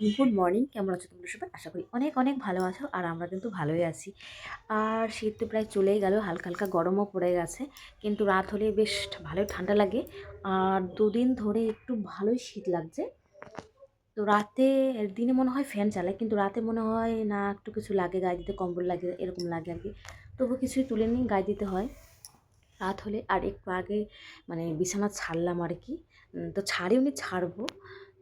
Good morning. কেমন আছো তোমরা সবাই? আশা করি অনেক অনেক ভালো আছো আর আমরা কিন্তু ভালোই আছি। আর শীত তো প্রায় চলেই গেল, হালকা হালকা গরমও পড়ে গেছে, কিন্তু রাত হলে বেশ ভালোই ঠান্ডা লাগে। আর দুদিন ধরে একটু ভালোই শীত লাগছে। তো রাতে, দিনে মনে হয় ফ্যান চালায় কিন্তু রাতে মনে হয় না একটু কিছু লাগে, গায়ে দিতে কম্বল লাগে, এরকম লাগে আর কি। তবু কিছুই তুলে নিই, গায়ে দিতে হয়। রাত হলে আর একটু আগে মানে বিছানা ছাড়লাম আর কি। তো ছাড়িওনি ছাড়বো।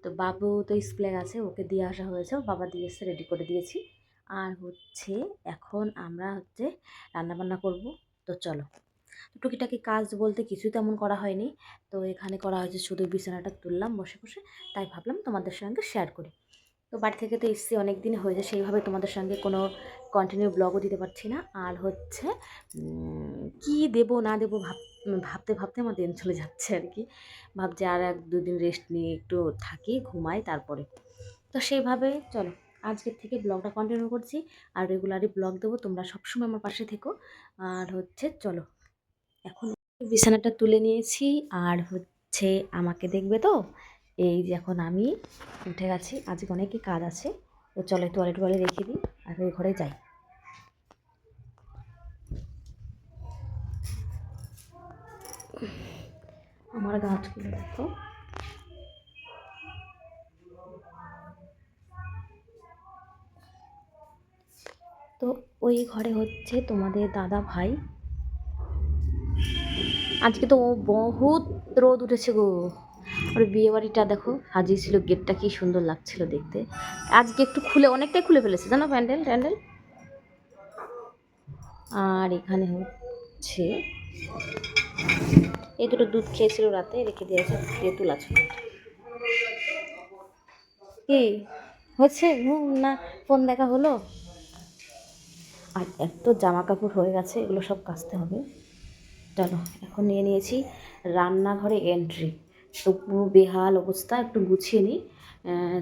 তো বাবু তো স্কুলে গেছে, ওকে দিয়ে আসা হয়েছে বাবা দিয়ে এসে রেডি করে দিয়েছি। আর হচ্ছে এখন আমরা হচ্ছে রান্নাবান্না করব, তো চলো। টুকিটাকি কাজ বলতে কিছুই তেমন করা হয়নি, তো এখানে করা হয়েছে শুধু বিছানাটা তুললাম বসে বসে, তাই ভাবলাম তোমাদের সঙ্গে শেয়ার করি। তো বাড়ি থেকে তো এসছি অনেক দিন হয়েছে, সেইভাবে তোমাদের সঙ্গে কোনো কন্টিনিউ ব্লগও দিতে পারছি না। আর হচ্ছে কি দেব না দেবো ভাব ভাবতে ভাবতে আমার দিন চলে যাচ্ছে আর কি ভাবছি আর এক দুদিন রেস্ট নিয়ে একটু থাকি, ঘুমাই তারপরে। তো সেইভাবে চলো, আজকের থেকে ব্লগটা কন্টিনিউ করছি। আর রেগুলারই ব্লগ দেবো, তোমরা সবসময় আমার পাশে থেকো। আর হচ্ছে চলো, এখন বিছানাটা তুলে নিয়েছি। আর হচ্ছে আমাকে দেখবে তো? এই যে এখন আমি উঠে গেছি, আজকে অনেকই কাজ আছে। তো চলো তোয়ালে টোয়ালে রেখে দিই, আর ওই ঘরে যাই। আমার গাছগুলো দেখো। তো ওই ঘরে হচ্ছে তোমাদের দাদা ভাই। আজকে তো বহুত রোদ উঠেছে গো। আর বিয়ে বাড়িটা দেখো, সাজিয়েছিল, গেটটা কি সুন্দর লাগছিল দেখতে। আজকে একটু খুলে, অনেকটাই খুলে ফেলেছে, জানো প্যান্ডেল, ট্যান্ডেল? আর এখানে হচ্ছে এই দুটো দুধ খেয়েছিল রাতে, রেখে দিয়েছে, তেঁতুল আছে। কি? হচ্ছে? হুম, না, ফোন দেখা হলো? আর এত জামা কাপড় হয়ে গেছে, এগুলো সব কাচতে হবে। চলো, এখন নিয়ে নিয়েছি রান্নাঘরে এন্ট্রি তো পুরো বেহাল অবস্থা, একটু গুছিয়ে নিই।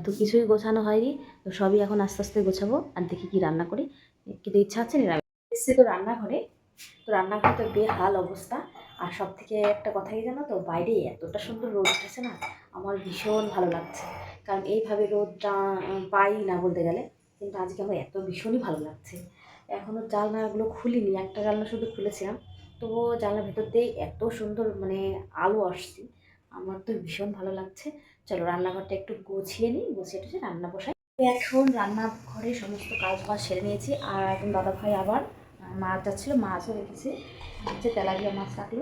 তো কিছুই গোছানো হয়নি, তো সবই এখন আস্তে আস্তে গোছাবো আর দেখি কি রান্না করি। কিন্তু ইচ্ছা আছে, নিরামিষ। এসছি তো রান্নাঘরে। তো রান্নাঘরে তো বেহাল অবস্থা আর সব থেকে একটা কথা কি জানো তো? বাইরে এতটা সুন্দর রোদ উঠেছে না, আমার ভীষণ ভালো লাগছে। কারণ এইভাবে রোদটা পাই না বলতে গেলে, কিন্তু আজকে আমার এত ভীষণই ভালো লাগছে। এখনও জানলাগুলো খুলিনি, একটা জানলা শুধু খুলেছিলাম, তবুও জানলার ভেতর দিয়ে এত সুন্দর মানে আলো আসছে, আমার তো ভীষণ ভালো লাগছে। চলো রান্নাঘরটা একটু গুছিয়ে নিই, গুছিয়ে টুছিয়ে রান্না বসাই। এখন রান্নাঘরে সমস্ত কাজ বাজ সেরে নিয়েছি, আর এখন দাদা ভাই আবার মাছ যাচ্ছিল মাছও রেখেছে হচ্ছে তেলাপিয়া মাছ রাখল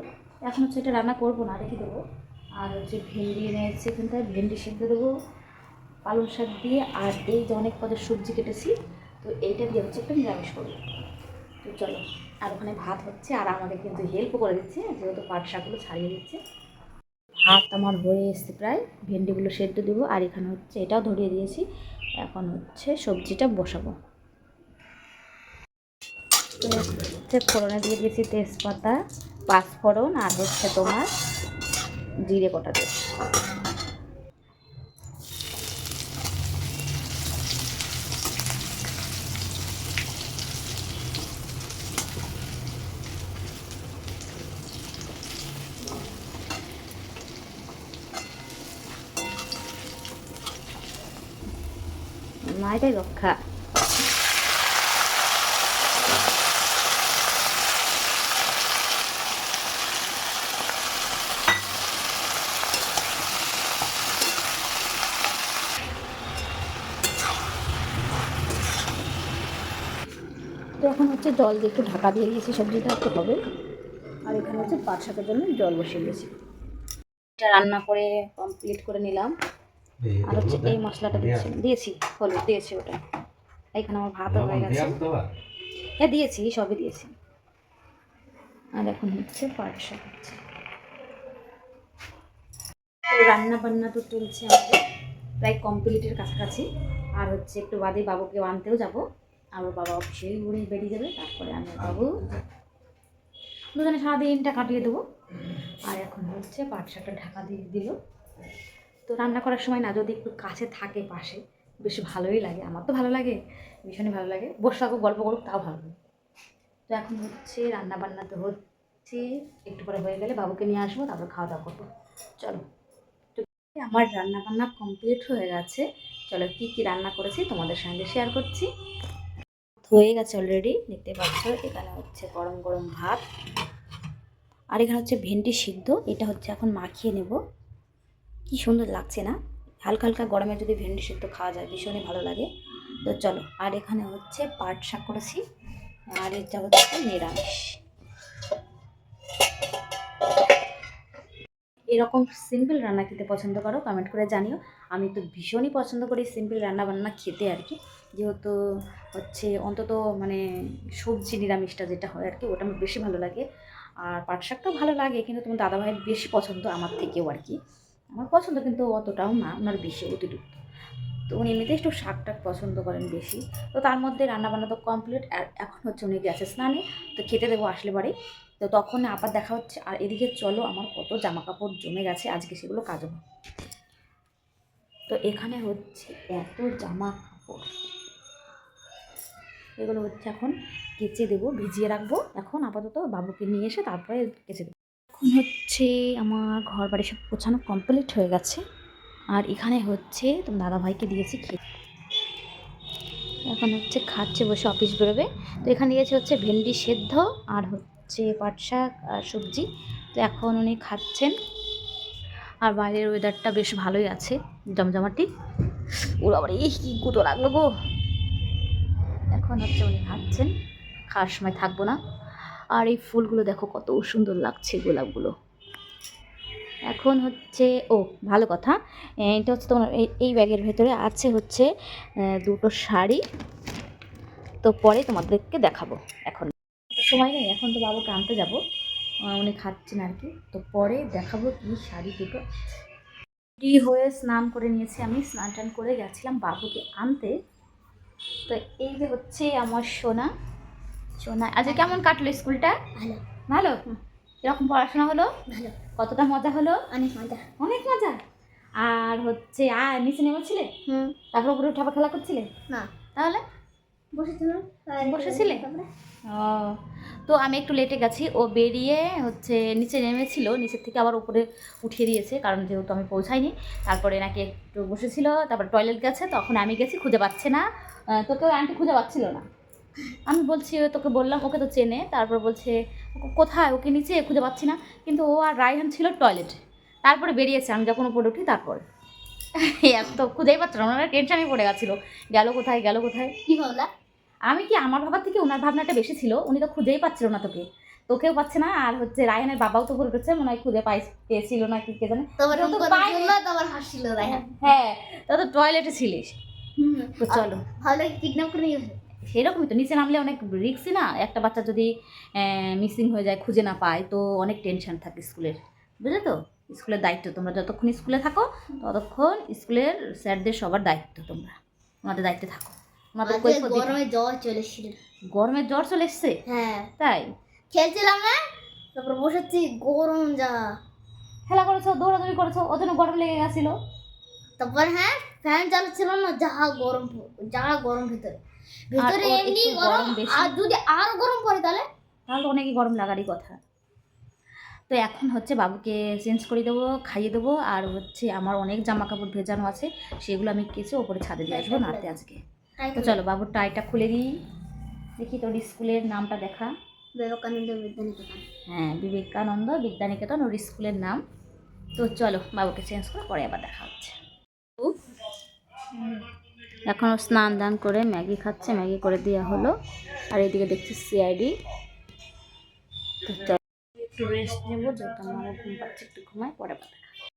এখন হচ্ছে এটা রান্না করব না, রেখে দেবো। আর হচ্ছে ভেন্ডি এনে এনেছে এখানটায়। ভেন্ডি সেদ্ধ দেবো, পালং শাক দিয়ে। আর এই যে অনেক পদের সবজি কেটেছি, তো এইটা দিয়ে হচ্ছে একটা নিরামিষ করব। তো চলো, আর ওখানে ভাত হচ্ছে, আর আমাকে কিন্তু হেল্প করে দিচ্ছে, যেহেতু পাট শাকগুলো ছাড়িয়ে দিচ্ছে। ভাত আমার হয়ে এসছে প্রায়, ভেন্ডিগুলো সেদ্ধ দেবো। আর এখানে হচ্ছে এটাও ধরিয়ে দিয়েছি। এখন হচ্ছে সবজিটা বসাবো। হচ্ছে ফোড়নে দিয়ে দিয়েছি তেজপাতা পাঁচফোড়ন আর হচ্ছে তোমার জিরে কটা দিয়ে। এটাই রক্ষা। তো এখন হচ্ছে জল দিয়ে একটু ঢাকা দিয়ে দিয়েছি সবজিটা একটু হবে। আর এখানে হচ্ছে পাট শাকের জন্য জল বসিয়ে দিয়েছি। এটা রান্না করে কমপ্লিট করে নিলাম। আর হচ্ছে এই মশলাটা দিয়েছি দিয়েছি হলুদ দিয়েছি ওটা। এখানে আমার ভাতও হয়ে গেছে। হ্যাঁ দিয়েছি সবই দিয়েছি। আর এখন হচ্ছে পাট শাক হচ্ছে রান্না বান্না তো চলছে আমাদের। প্রায় কমপ্লিটের কাছাকাছি। আর হচ্ছে একটু বাদে বাবুকে আনতেও যাব। আমার বাবা অফিসেই ঘুরে বেরিয়ে যাবে, তারপরে আমি বাবু দুজনে সারাদিনটা কাটিয়ে দেবো। আর এখন হচ্ছে পাট শাকটা ঢাকা দিয়ে দিল। তো রান্না করার সময় না, যদি একটু কাছে থাকে পাশে, বেশ ভালোই লাগে। আমার তো ভালো লাগে, ভীষণই ভালো লাগে। বসে থাকুক, গল্প করুক, তাও ভালো তো এখন হচ্ছে রান্না বান্না তো হচ্ছে, একটু পরে হয়ে গেলে বাবুকে নিয়ে আসব, তারপর খাওয়া দাওয়া করব। চলো। তো আমার রান্না বান্না কমপ্লিট হয়ে গেছে। চলো কী কী রান্না করেছি তোমাদের সঙ্গে শেয়ার করছি। হয়ে গেছে অলরেডি দেখতে পাচ্ছ, এখানে হচ্ছে গরম গরম ভাত। আর এখানে হচ্ছে ভেন্ডি সিদ্ধ, এটা হচ্ছে এখন মাখিয়ে নেব। কি সুন্দর লাগছে না? হালকা হালকা গরমে যদি ভেন্ডি সিদ্ধ খাওয়া যায়, ভীষণই ভালো লাগে। তো চলো, আর এখানে হচ্ছে পাট শাক করেছি, আর এটা হচ্ছে নিরামিষ। এরকম সিম্পল রান্না খেতে পছন্দ করো কমেন্ট করে জানিও। আমি তো ভীষণই পছন্দ করি সিম্পল রান্না বান্না খেতে আর কি। যেহেতু হচ্ছে অন্তত মানে সবজি নিরামিষটা যেটা হয় আর কি, ওটা আমার বেশি ভালো লাগে। আর পাট শাকটাও ভালো লাগে, কিন্তু তোমার দাদাভাইয়ের বেশি পছন্দ আমার থেকেও আর কি। আমার পছন্দ কিন্তু অতটাও না, ওনার বেশি অতিরিক্ত। তো উনি এমনিতেই একটু শাক টাক পছন্দ করেন বেশি। তো তার মধ্যে রান্নাবান্না তো কমপ্লিট আর এখন হচ্ছে উনি গেছে স্নানে, তো খেতে দেবো আসলে বাড়ি। তো তখন আবার দেখা হচ্ছে, আর এদিকে চলো, আমার কত জামা কাপড় জমে গেছে, আজকে সেগুলো কাজও তো এখানে হচ্ছে এত জামা কাপড় এগুলো হচ্ছে এখন কেচে দেবো, ভিজিয়ে রাখব। এখন আপাতত বাবুকে নিয়ে এসে তারপরে কেচে দেবো। এখন হচ্ছে আমার ঘর বাড়ি সব গোছানো কমপ্লিট হয়ে গেছে। আর এখানে হচ্ছে তোমার দাদাভাইকে দিয়েছি খেয়ে এখন হচ্ছে খাচ্ছে, বসে অফিস বেরোবে। তো এখানে দিয়েছে হচ্ছে ভেন্ডি সেদ্ধ আর হচ্ছে পাট শাক আর সবজি। তো এখন উনি খাচ্ছেন। আর বাইরের ওয়েদারটা বেশ ভালোই আছে, জমজমাটি। ওর আবার এই কী গুঁতো লাগল গো। এখন হচ্ছে উনি খাচ্ছেন খাওয়ার সময় থাকব না। আর এই ফুলগুলো দেখো কত সুন্দর লাগছে, গোলাপগুলো। এখন হচ্ছে, ও, ভালো কথা। এটা হচ্ছে তোমার এই- ব্যাগের ভেতরে আছে হচ্ছে দুটো শাড়ি। তো পরে তোমাদেরকে দেখাবো। এখন সময় নেই, এখন তো বাবুকে আনতে যাব। উনি খাচ্ছেন আর কি। তো পরে দেখাবো কি শাড়ি দুটো। রেডি হয়ে স্নান করে নিয়েছি আমি। স্নান টান করে গেছিলাম বাবুকে আনতে। তো এই যে হচ্ছে আমার সোনা। সোনা আজকে কেমন কাটলো স্কুলটা? ভালো। ভালো? এরকম পড়াশোনা হলো? ভালো। কতটা মজা হলো? অনেক মজা। অনেক মজা? আর হচ্ছে আর নিচে নেমেছিলে? হুম। তারপর উপরে উঠাবা খেলা করছিলে? না। তাহলে? বসেছিলে? ও তো আমি একটু লেটে গেছি। ও বেরিয়ে হচ্ছে নিচে নেমেছিল নিচের থেকে আবার উপরে উঠিয়ে দিয়েছে কারণ যেহেতু আমি পৌঁছাইনি। তারপরে নাকি একটু বসেছিল তারপর টয়লেট গেছে তখন আমি গেছি খুঁজে পাচ্ছে না। তোকে আন্টি খুঁজে পাচ্ছিল না। আমি বলছি ও তোকে বললাম ওকে তো চেনে। তারপর বলছে "ও- কোথায়? ওকে নিচে খুঁজে পাচ্ছি না। কিন্তু ও আর রায়হান ছিল টয়লেট তারপরে বেরিয়েছে আমি যখন উপরে উঠি তারপর। এত খুঁজেই পাচ্ছিল ওনারা টেনশনই পড়ে গেছিল। গেল কোথায় গেল কোথায়? কি ভাবলা আমি কি আমার ভাবার থেকে ওনার ভাবনাটা বেশি ছিল? উনি তো খুঁজেই পাচ্ছিল না তোকে। তোকেও পাচ্ছে না আর হচ্ছে রায়হানের বাবাও তো করে উঠেছে মনে হয় খুঁজে পাই পেয়েছিল না কি কে জানে। তোমার হাসছিল রায়হান হ্যাঁ তা তো টয়লেটে ছিলিস। হুম। তো চলো। ভালো কিডন্যাপ করে সেরকমই তো নিচে নামলে অনেক রিক্সই না? একটা বাচ্চা যদি মিসিং হয়ে যায় খুঁজে না পায় তো অনেক টেনশন থাকে স্কুলের বুঝলে তো? স্কুলের দায়িত্ব তোমরা যতক্ষণ স্কুলে থাকো ততক্ষণ স্কুলের স্যারদের সবার দায়িত্ব তোমরা তোমাদের দায়িত্বে থাকো। গরমে জ্বর চলেছিল গরমের জ্বর চলে এসছে? হ্যাঁ। তাই? খেলছিলাম না তারপর বসেছি গরম যা। খেলা করেছ দৌড়াদৌড়ি করেছ ওর জন্য গরম লেগে গেছিল? তারপর হ্যাঁ ফ্যান চালাচ্ছিল না যা গরম যা গরম ভিতরে। ভিতরে এমনি গরম গরম আর যদি আরও গরম পড়ে তাহলে? তাহলে অনেকই গরম লাগারই কথা। তো এখন হচ্ছে বাবুকে চেঞ্জ করে দেবো খাইয়ে দেবো। আর হচ্ছে আমার অনেক জামা কাপড় ভেজানো আছে সেগুলো আমি কিছু ওপরে ছাদে দিয়ে আসব নাড়তে আজকে। তো চলো বাবুর টাইটা খুলে দিই। দেখি তোর স্কুলের নামটা দেখা। বিবেকানন্দ বিদ্যানিকেতন। হ্যাঁ বিবেকানন্দ বিদ্যানিকেতন ওর স্কুলের নাম। তো চলো বাবুকে চেঞ্জ করে পরে আবার দেখা হচ্ছে। এখন স্নান দান করে ম্যাগি খাচ্ছে ম্যাগি করে দেওয়া হলো। আর এদিকে দেখছি সিআইডি তো চলো। একটু রেস্ট নেব যত আমার ঘুম পাচ্ছে একটু ঘুমাই পরে আবার দেখা